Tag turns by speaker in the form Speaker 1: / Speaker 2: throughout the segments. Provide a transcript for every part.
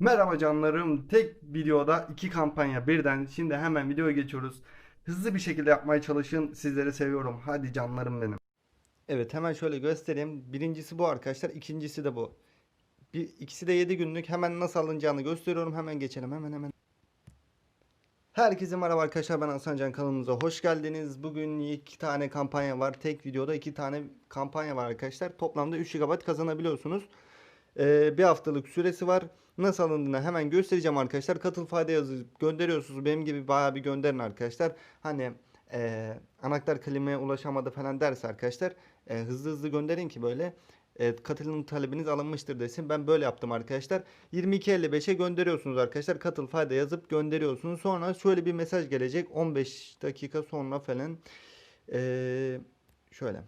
Speaker 1: Merhaba canlarım. Tek videoda iki kampanya birden. Şimdi hemen videoya geçiyoruz. Hızlı bir şekilde yapmaya çalışın. Sizleri seviyorum. Hadi canlarım benim. Evet hemen şöyle göstereyim. Birincisi bu arkadaşlar. ikincisi de bu. Bir, ikisi de 7 günlük. Hemen nasıl alınacağını gösteriyorum. Hemen geçelim. Hemen hemen. Herkese merhaba arkadaşlar. Ben Hasan Can kanalımıza hoş geldiniz. Bugün iki tane kampanya var. Tek videoda iki tane kampanya var arkadaşlar. Toplamda 3 GB kazanabiliyorsunuz. Ee, bir haftalık süresi var. Nasıl alındığını hemen göstereceğim arkadaşlar. Katıl fayda yazıp gönderiyorsunuz. Benim gibi bayağı bir gönderin arkadaşlar. Hani e, anahtar kelimeye ulaşamadı falan derse arkadaşlar e, hızlı hızlı gönderin ki böyle e, katılım talebiniz alınmıştır desin. Ben böyle yaptım arkadaşlar. 22.55'e gönderiyorsunuz arkadaşlar. Katıl fayda yazıp gönderiyorsunuz. Sonra şöyle bir mesaj gelecek. 15 dakika sonra falan. E, şöyle.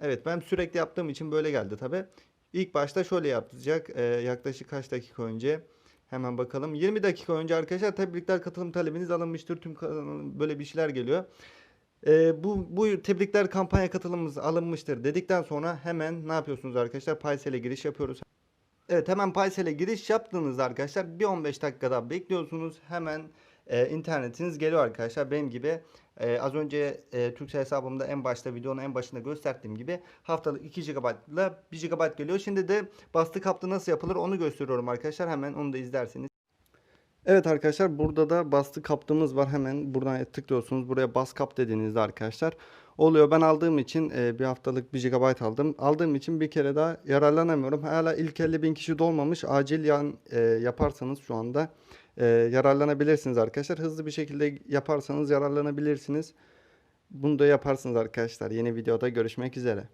Speaker 1: Evet ben sürekli yaptığım için böyle geldi tabi. İlk başta şöyle yapacak. Ee, yaklaşık kaç dakika önce. Hemen bakalım. 20 dakika önce arkadaşlar tebrikler katılım talebiniz alınmıştır. Tüm böyle bir şeyler geliyor. Ee, bu, bu tebrikler kampanya katılımımız alınmıştır dedikten sonra hemen ne yapıyorsunuz arkadaşlar? Paysel'e giriş yapıyoruz. Evet hemen Paysel'e giriş yaptığınızda arkadaşlar bir 15 dakikada bekliyorsunuz. Hemen e, internetiniz geliyor arkadaşlar. Benim gibi e, az önce e, Türkcell hesabımda en başta videonun en başında gösterdiğim gibi haftalık 2 GB ile 1 GB geliyor. Şimdi de bastı kaptı nasıl yapılır onu gösteriyorum arkadaşlar. Hemen onu da izlersiniz. Evet arkadaşlar burada da bastı kaptığımız var. Hemen buradan tıklıyorsunuz. Buraya bas kap dediğinizde arkadaşlar oluyor. Ben aldığım için e, bir haftalık 1 GB aldım. Aldığım için bir kere daha yararlanamıyorum. Hala ilk 50 bin kişi dolmamış. Acil yan e, yaparsanız şu anda e, yararlanabilirsiniz arkadaşlar. Hızlı bir şekilde yaparsanız yararlanabilirsiniz. Bunu da yaparsınız arkadaşlar. Yeni videoda görüşmek üzere.